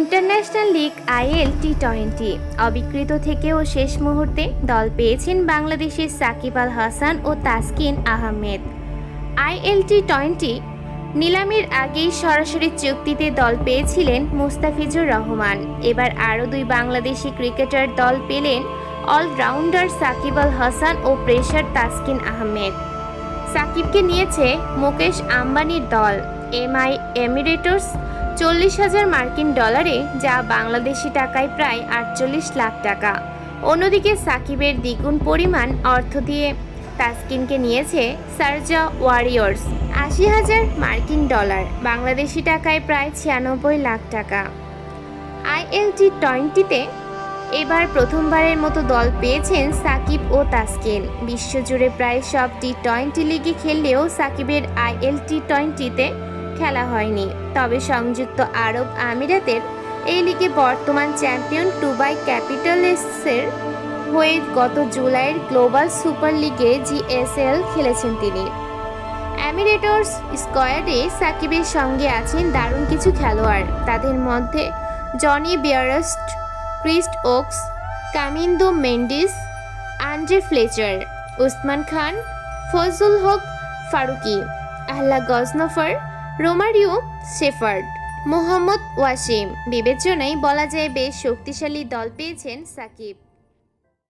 International league IL T twenty অবিকৃত থেকেও শেষ মুহূর্তে দল পেয়েছেন বাংলাদেশের সাকিব আল হাসান ও Taskin Ahmed. IL T twenty নিলামের আগেই সরাসরি চুক্তিতে দল পেয়েছিলেন মুস্তাফিজুর রহমান। এবার আরও দুই বাংলাদেশি ক্রিকেটার দল পেলেন অলরাউন্ডার সাকিব আল হাসান ও প্রেসার তাসকিন আহমেদ। সাকিবকে নিয়েছে মুকেশ আম্বানির দল। এমআই এমিরেটস চল্লিশ হাজার মার্কিন ডলারে, যা বাংলাদেশি টাকায় প্রায় আটচল্লিশ লাখ টাকা। অন্যদিকে সাকিবের দ্বিগুণ পরিমাণ অর্থ দিয়ে তাসকিনকে নিয়েছে সারজা ওয়ারিয়র্স, আশি হাজার মার্কিন ডলার, বাংলাদেশি টাকায় প্রায় ছিয়ানব্বই লাখ টাকা। আইএলটি টোয়েন্টিতে এবার প্রথমবারের মতো দল পেয়েছেন সাকিব ও তাসকিন। বিশ্বজুড়ে প্রায় সব টি টোয়েন্টি লিগে খেললেও সাকিবের আইএল টি টোয়েন্টিতে খেলা হয়নি। তবে সংযুক্ত আরব আমিরাতের এই লিগে বর্তমান চ্যাম্পিয়ন টুবাই ক্যাপিটালসের হয়ে গত জুলাইয়ের গ্লোবাল সুপার লিগে জিএসএল খেলেছেন তিনি। অ্যামিরেটর্স স্কোয়াডে সাকিবের সঙ্গে আছেন দারুণ কিছু খেলোয়াড়। তাদের মধ্যে Jonny Bairstow Chris Woakes, Kamindu Mendis Andre Fletcher, Usman Khan Fazal Haq Farooqi Allah Ghazanfar Romario Shepherd Mohammad Waseem. বিবেচনায় বলা যায় বেশ শক্তিশালী দল পেয়েছেন সাকিব।